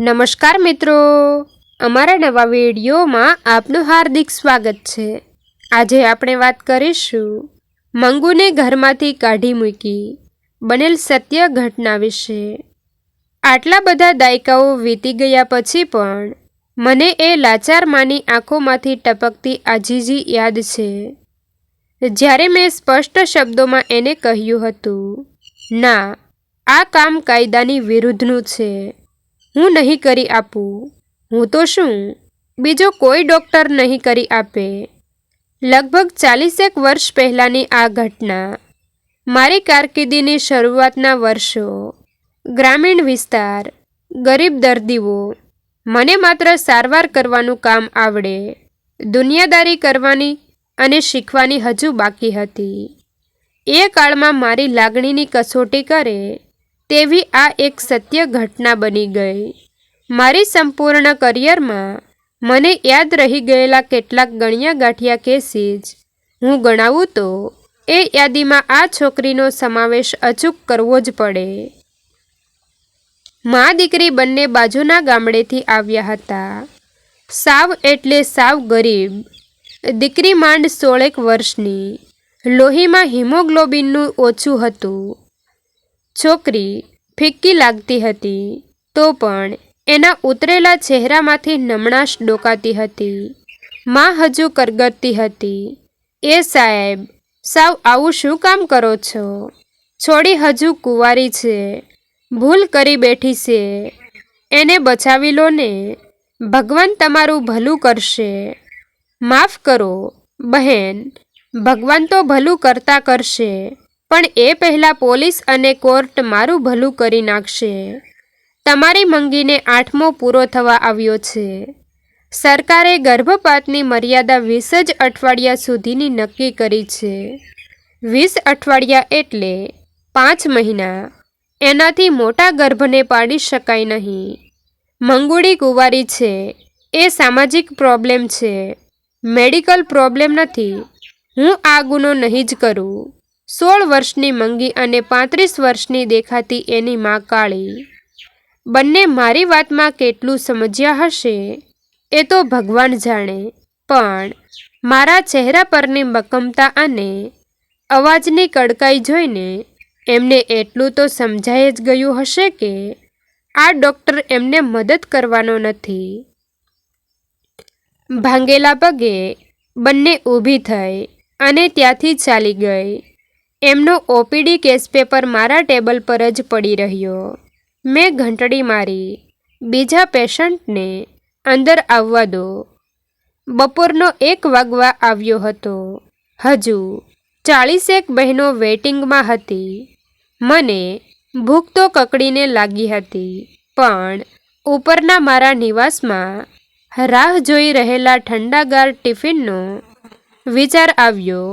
નમસ્કાર મિત્રો. અમારા નવા વિડીયોમાં આપનું હાર્દિક સ્વાગત છે. આજે આપણે વાત કરીશું મંગુને ઘરમાંથી કાઢી મૂકી બનેલ સત્ય ઘટના વિશે. આટલા બધા દાયકાઓ વીતી ગયા પછી પણ મને એ લાચાર માની આંખોમાંથી ટપકતી આજીજી યાદ છે. જ્યારે મેં સ્પષ્ટ શબ્દોમાં એને કહ્યું હતું, ના, આ કામ કાયદાની વિરુદ્ધનું છે. હું નહીં કરી આપું. હું તો શું? બીજો કોઈ ડૉક્ટર નહીં કરી આપે. લગભગ ચાલીસેક વર્ષ પહેલાંની આ ઘટના. મારી કારકિર્દીની શરૂઆતના વર્ષો. ગ્રામીણ વિસ્તાર. ગરીબ દર્દીઓ. મને માત્ર સારવાર કરવાનું કામ આવડે. દુનિયાદારી કરવાની અને શીખવાની હજુ બાકી હતી. એ કાળમાં મારી લાગણીની કસોટી કરે. તેવી આ એક સત્ય ઘટના બની ગઈ. મારી સંપૂર્ણ કરિયરમાં મને યાદ રહી ગયેલા કેટલાક ગણ્યા ગાંઠિયા કેસીસ. હું ગણાવું તો, એ યાદીમાં આ છોકરીનો સમાવેશ અચૂક કરવો જ પડે. મા દીકરી બંને બાજુના ગામડેથી આવ્યા હતા. સાવ એટલે સાવ ગરીબ. દીકરી માંડ સોળેક વર્ષની. લોહીમાં હિમોગ્લોબિનનું ઓછું હતું. છોકરી ફિક્કી લાગતી હતી, તો પણ એના ઉતરેલા ચહેરામાંથી નમણાશ ડોકાતી હતી. માં હજુ કરગરતી હતી. એ સાહેબ, સાવ આવું શું કામ કરો છો? છોડી હજુ કુંવારી છે. ભૂલ કરી બેઠી છે. એને બચાવી લો ને. ભગવાન તમારું ભલું કરશે. માફ કરો, બહેન. ભગવાન તો ભલું કરતા કરશે. પણ એ પહેલાં પોલીસ અને કોર્ટ મારું ભલું કરી નાખશે. તમારી મંગીને આઠમો પૂરો થવા આવ્યો છે. સરકારે ગર્ભપાતની મર્યાદા વીસ જ અઠવાડિયા સુધીની નક્કી કરી છે. વીસ અઠવાડિયા એટલે પાંચ મહિના. એનાથી મોટા ગર્ભને પાડી શકાય નહીં. મંગુડી કુંવારી છે. એ સામાજિક પ્રોબ્લેમ છે. મેડિકલ પ્રોબ્લેમ નથી. હું આ ગુનો નહીં જ કરું. સોળ વર્ષની મંગી અને પાંત્રીસ વર્ષની દેખાતી એની માં કાળી. બંને મારી વાતમાં કેટલું સમજ્યા હશે એ તો ભગવાન જાણે. પણ મારા ચહેરા પરની મક્કમતા અને અવાજની કડકાઈ જોઈને એમને એટલું તો સમજાઈ જ ગયું હશે કે આ ડૉક્ટર એમને મદદ કરવાનો નથી. ભાંગેલા પગે બંને ઊભી થઈ અને ત્યાંથી ચાલી ગઈ. એમનો ઓપીડી કેસ પેપર મારા ટેબલ પર જ પડી રહ્યો. મેં ઘંટડી મારી. બીજા પેશન્ટને અંદર આવવા દો. બપોરનો એક વાગવા આવ્યો હતો. હજુ ચાળીસેક બહેનો વેઇટિંગમાં હતી. મને ભૂખ તો કકડીને લાગી હતી, પણ ઉપરના મારા નિવાસમાં રાહ જોઈ રહેલા ઠંડાગાર ટિફિનનો વિચાર આવ્યો.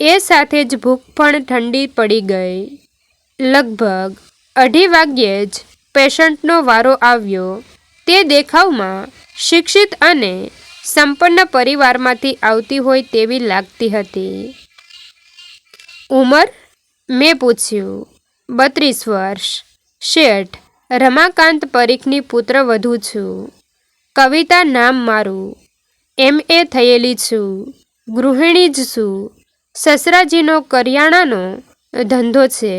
એ સાથે જ ભૂખ પણ ઠંડી પડી ગઈ. લગભગ અઢી વાગ્યે જ પેશન્ટનો વારો આવ્યો. તે દેખાવમાં શિક્ષિત અને સંપન્ન પરિવારમાંથી આવતી હોય તેવી લાગતી હતી. ઉંમર? મેં પૂછ્યું. બત્રીસ વર્ષ. શેઠ, રમાકાંત પરીખની પુત્ર વધુ છું. કવિતા નામ મારું. એમ એ થયેલી છું. ગૃહિણી જ છું. સસરાજીનો કરિયાણાનો ધંધો છે.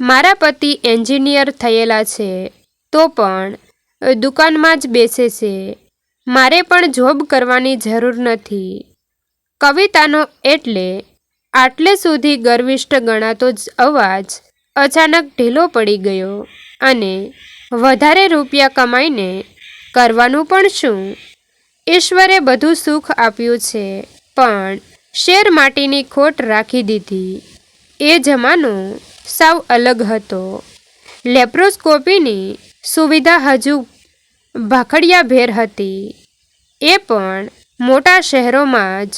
મારા પતિ એન્જિનિયર થયેલા છે, તો પણ દુકાનમાં જ બેસે છે. મારે પણ જોબ કરવાની જરૂર નથી. કવિતાનો એટલે આટલે સુધી ગર્વિષ્ઠ ગણાતો જ અવાજ અચાનક ઢીલો પડી ગયો અને વધારે રૂપિયા કમાઈને કરવાનું પણ શું? ઈશ્વરે બધું સુખ આપ્યું છે, પણ શેર માટીની ખોટ રાખી દીધી. એ જમાનો સાવ અલગ હતો. લેપ્રોસ્કોપીની સુવિધા હજુ ભાખડિયાભેર હતી. એ પણ મોટા શહેરોમાં જ.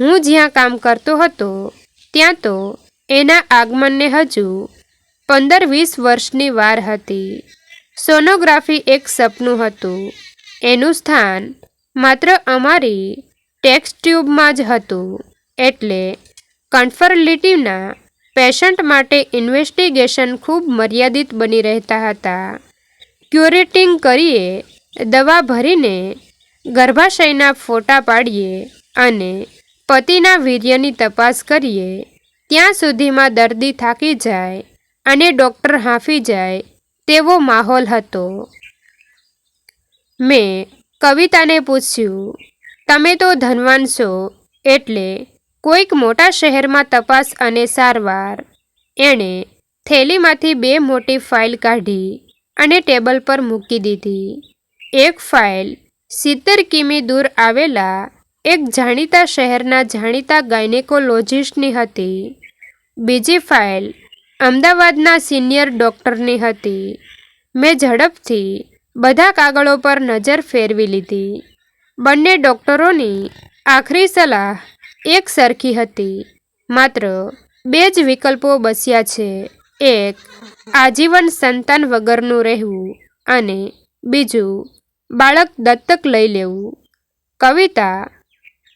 હું જ્યાં કામ કરતો હતો, ત્યાં તો એના આગમનને હજુ પંદર વીસ વર્ષની વાર હતી. સોનોગ્રાફી એક સપનું હતું. એનું સ્થાન માત્ર અમારી ટેક્સ ટ્યુબમાં જ હતું. એટલે કન્ફર્લિટીવના પેશન્ટ માટે ઇન્વેસ્ટિગેશન ખૂબ મર્યાદિત બની રહેતા હતા. ક્યુરેટિંગ કરીએ, દવા ભરીને ગર્ભાશયના ફોટા પાડીએ અને પતિના વીર્યની તપાસ કરીએ, ત્યાં સુધીમાં દર્દી થાકી જાય અને ડૉક્ટર હાંફી જાય તેવો માહોલ હતો. મેં કવિતાને પૂછ્યું, તમે તો ધનવાન છો, એટલે કોઈક મોટા શહેરમાં તપાસ અને સારવાર. એણે થેલીમાંથી બે મોટી ફાઇલ કાઢી અને ટેબલ પર મૂકી દીધી. એક ફાઇલ સિત્તેર કિમી દૂર આવેલા એક જાણીતા શહેરના જાણીતા ગાયનેકોલોજિસ્ટની હતી. બીજી ફાઇલ અમદાવાદના સિનિયર ડૉક્ટરની હતી. મેં ઝડપથી બધા કાગળો પર નજર ફેરવી લીધી. બંને ડૉક્ટરોની આખરી સલાહ એક સરખી હતી. માત્ર બે જ વિકલ્પો બસ્યા છે. એક, આજીવન સંતાન વગરનું રહેવું અને બીજું, બાળક દત્તક લઈ લેવું. કવિતા,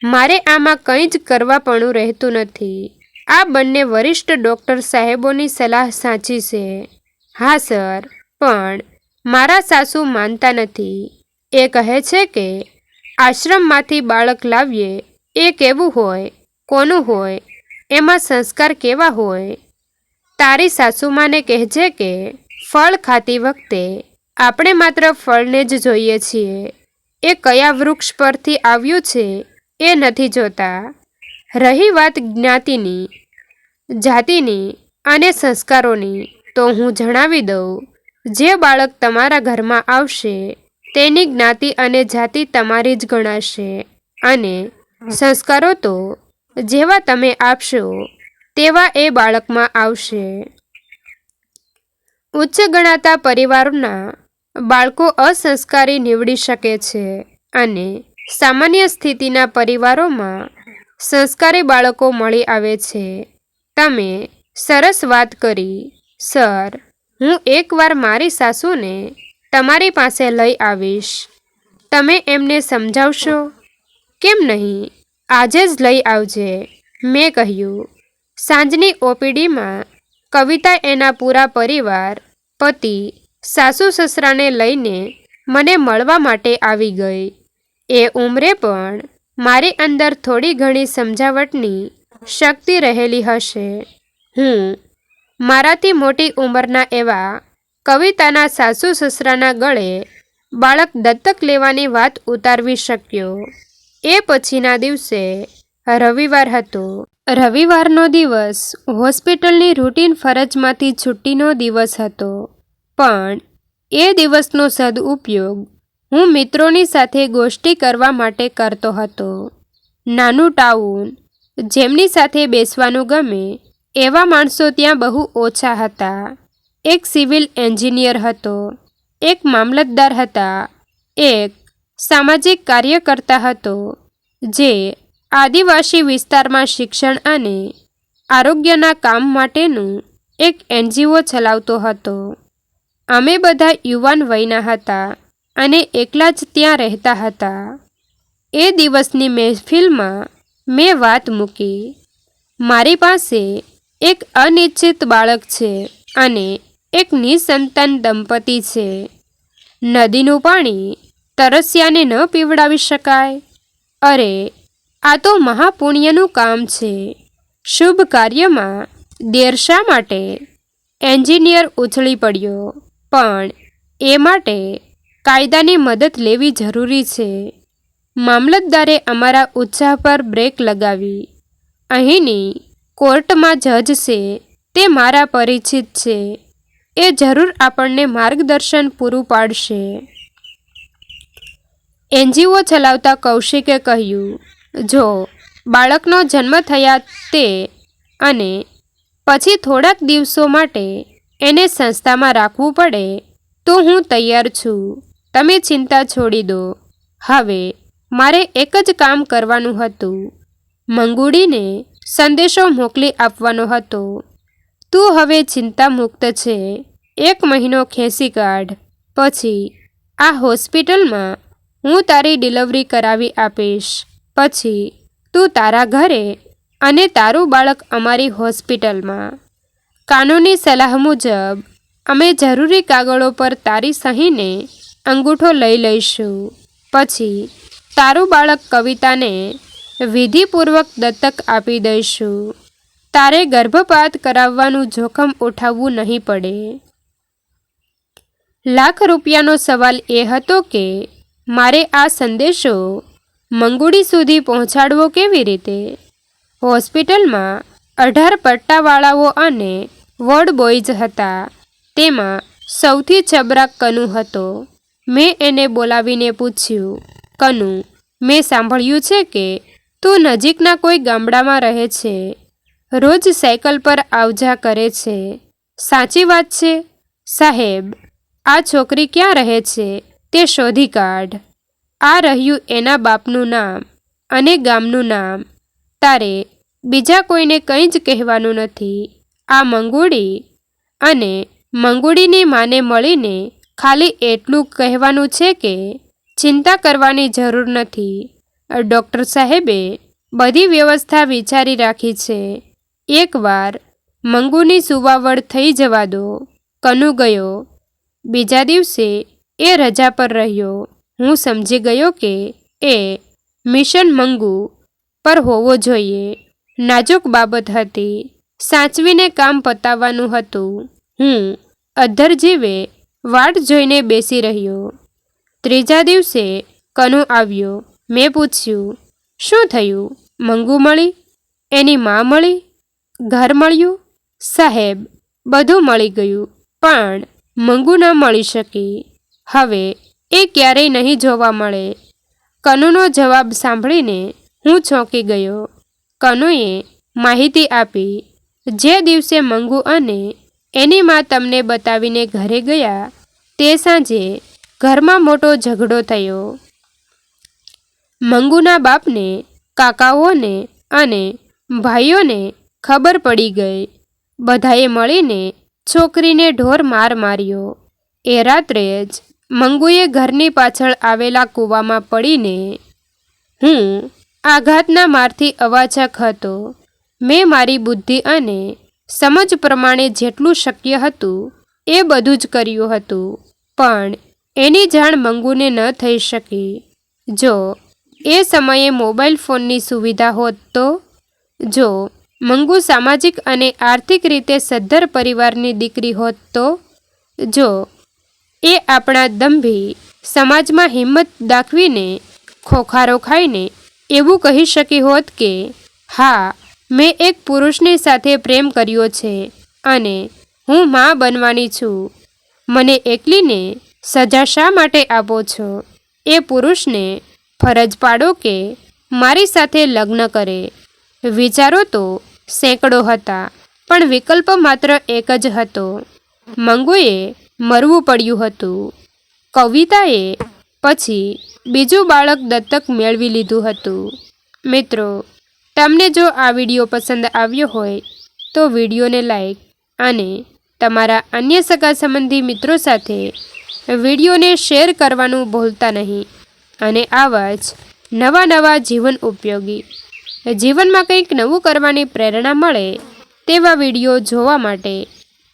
મારે આમાં કંઈ જ કરવાપણું રહેતું નથી. આ બંને વરિષ્ઠ ડૉક્ટર સાહેબોની સલાહ સાચી છે. હા, સર, પણ મારા સાસુ માનતા નથી. એ કહે છે કે, આશ્રમમાંથી બાળક લાવીએ એ કેવું હોય, કોનું હોય, એમાં સંસ્કાર કેવા હોય? તારી સાસુમાને કહેજે કે, ફળ ખાતી વખતે આપણે માત્ર ફળને જ જોઈએ છીએ. એ કયા વૃક્ષ પરથી આવ્યું છે, એ નથી જોતા. રહી વાત જ્ઞાતિની, જાતિની અને સંસ્કારોની, તો હું જણાવી દઉં, જે બાળક તમારા ઘરમાં આવશે, તેની જ્ઞાતિ અને જાતિ તમારી જ ગણાશે. અને સંસ્કારો તો જેવા તમે આપશો, તેવા એ બાળકમાં આવશે. ઉચ્ચ ગણાતા પરિવારોના બાળકો અસંસ્કારી નીવડી શકે છે અને સામાન્ય સ્થિતિના પરિવારોમાં સંસ્કારી બાળકો મળી આવે છે. તમે સરસ વાત કરી, સર, હું એકવાર મારી સાસુને તમારી પાસે લઈ આવીશ. તમે એમને સમજાવશો? કેમ નહીં? આજે જ લઈ આવજે. મેં કહ્યું, સાંજની ઓપીડીમાં કવિતા એના પૂરા પરિવાર, પતિ, સાસુ સસરાને લઈને મને મળવા માટે આવી ગઈ. એ ઉંમરે પણ મારી અંદર થોડી ઘણી સમજાવટની શક્તિ રહેલી હશે. હું મારાથી મોટી ઉંમરના એવા કવિતાના સાસુ સસરાના ગળે બાળક દત્તક લેવાની વાત ઉતારવી શક્યો. એ પછીના દિવસે રવિવાર હતો. રવિવારનો દિવસ હોસ્પિટલની રૂટીન ફરજમાંથી છુટ્ટીનો દિવસ હતો. પણ એ દિવસનો સદઉપયોગ હું મિત્રોની સાથે ગોષ્ઠી કરવા માટે કરતો હતો. નાનું ટાઉન જેમની સાથે બેસવાનું ગમે એવા માણસો ત્યાં બહુ ઓછા હતા. એક સિવિલ એન્જિનિયર હતો, એક મામલતદાર હતા, એક સામાજિક કાર્યકર્તા હતો, જે આદિવાસી વિસ્તારમાં શિક્ષણ અને આરોગ્યના કામ માટેનું એક એનજીઓ ચલાવતો હતો. અમે બધા યુવાન વયના હતા અને એકલા જ ત્યાં રહેતા હતા. એ દિવસની મહેફિલમાં મેં વાત મૂકી. મારી પાસે એક અનિશ્ચિત બાળક છે અને એક નિસંતાન દંપતી છે. નદીનું પાણી તરસ્યાને ન પીવડાવી શકાય. અરે, આ તો મહાપુણ્યનું કામ છે. શુભ કાર્યમાં દેર શા માટે એન્જિનિયર ઉછળી પડ્યો. પણ એ માટે કાયદાની મદદ લેવી જરૂરી છે. મામલતદારે અમારા ઉત્સાહ પર બ્રેક લગાવી. અહીંની કોર્ટમાં જજ છે, તે મારા પરિચિત છે. એ જરૂર આપણને માર્ગદર્શન પૂરું પાડશે. એનજીઓ ચલાવતા કૌશિકે કહ્યું, જો બાળકનો જન્મ થયા તે અને પછી થોડાક દિવસો માટે એને સંસ્થામાં રાખવું પડે, તો હું તૈયાર છું. તમે ચિંતા છોડી દો. હવે મારે એક જ કામ કરવાનું હતું. મંગુડીને સંદેશો મોકલી આપવાનો હતો, તું હવે ચિંતા મુક્ત છે. એક મહિનો ખેંચી કાઢ. પછી આ હોસ્પિટલમાં હું તારી ડિલિવરી કરાવી આપીશ. પછી, તું તારા ઘરે અને તારું બાળક અમારી હોસ્પિટલમાં. કાનૂની સલાહ મુજબ, અમે જરૂરી કાગળો પર તારી સહીને અંગૂઠો લઈ લઈશું. પછી, તારું બાળક કવિતાને વિધિપૂર્વક દત્તક આપી દઈશું. તારે ગર્ભપાત કરાવવાનું જોખમ ઉઠાવવું નહીં પડે. લાખ રૂપિયાનો સવાલ એ હતો કે મારે આ સંદેશો મંગુડી સુધી પહોંચાડવો કેવી રીતે? હોસ્પિટલમાં અઢાર પટ્ટાવાળાઓ અને વોર્ડ બોયઝ હતા. તેમાં સૌથી ચબરાક કનુ હતો. મેં એને બોલાવીને પૂછ્યું, કનુ, મેં સાંભળ્યું છે કે તું નજીકના કોઈ ગામડામાં રહે છે. રોજ સાયકલ પર આવજા કરે છે. સાચી વાત છે. સાહેબ, આ છોકરી ક્યાં રહે છે? તે શોધી કાઢ. આ રહ્યું એના બાપનું નામ અને ગામનું નામ. તારે બીજા કોઈને કંઈ જ કહેવાનું નથી. આ મંગુડી અને મંગુડીની માને મળીને ખાલી એટલું કહેવાનું છે કે ચિંતા કરવાની જરૂર નથી. ડૉક્ટર સાહેબે બધી વ્યવસ્થા વિચારી રાખી છે. એકવાર મંગુની સુવાવડ થઈ જવા દો. કનુ ગયો. બીજા દિવસે એ રજા પર રહ્યો. હું સમજી ગયો કે એ મિશન મંગુ પર હોવો જોઈએ. નાજુક બાબત હતી. સાચવીને કામ પતાવવાનું હતું. હું અધર જીવે વાટ જોઈને બેસી રહ્યો. ત્રીજા દિવસે કનુ આવ્યો. મેં પૂછ્યું, શું થયું? મંગુ મળી? એની મા મળી? ઘર મળ્યું? સાહેબ, બધું મળી ગયું. પણ મંગુ ન મળી શકી. હવે એ ક્યારેય નહીં જોવા મળે. કનુનો જવાબ સાંભળીને હું ચોંકી ગયો. કનુએ માહિતી આપી, જે દિવસે મંગુ અને એની મા તમને બતાવીને ઘરે ગયા, તે સાંજે ઘરમાં મોટો ઝઘડો થયો. મંગુના બાપને, કાકાઓને અને ભાઈઓને ખબર પડી ગઈ. બધાએ મળીને છોકરીને ઢોર માર માર્યો. એ રાત્રે જ મંગુએ ઘરની પાછળ આવેલા કૂવામાં પડીને, હું આઘાતના મારથી અવાચક હતો. મેં મારી બુદ્ધિ અને સમજ પ્રમાણે જેટલું શક્ય હતું, એ બધું જ કર્યું હતું. પણ એની જાણ મંગુને ન થઈ શકી. જો એ સમયે મોબાઈલ ફોનની સુવિધા હોત તો? જો મંગુ સામાજિક અને આર્થિક રીતે સદ્ધર પરિવારની દીકરી હોત તો? જો એ આપણા દંભી સમાજમાં હિંમત દાખવીને, ખોખારો ખાઈને એવું કહી શકી હોત કે, હા, મેં એક પુરુષની સાથે પ્રેમ કર્યો છે અને હું માં બનવાની છું. મને એકલીને સજા શા માટે આપો છો? એ પુરુષને ફરજ પાડો કે મારી સાથે લગ્ન કરે. વિચારો તો સેંકડો હતા, પણ વિકલ્પ માત્ર એક જ હતો. મંગુએ મરવું પડ્યું હતું. કવિતાએ પછી બીજું બાળક દત્તક મેળવી લીધું હતું. મિત્રો, તમને જો આ વીડિયો પસંદ આવ્યો હોય, તો વિડીયોને લાઈક અને તમારા અન્ય સગા સંબંધી મિત્રો સાથે વિડીયોને શેર કરવાનું ભૂલતા નહીં. અને આવા જ નવા નવા જીવન ઉપયોગી, જીવનમાં કંઈક નવું કરવાની પ્રેરણા મળે તેવા વીડિયો જોવા માટે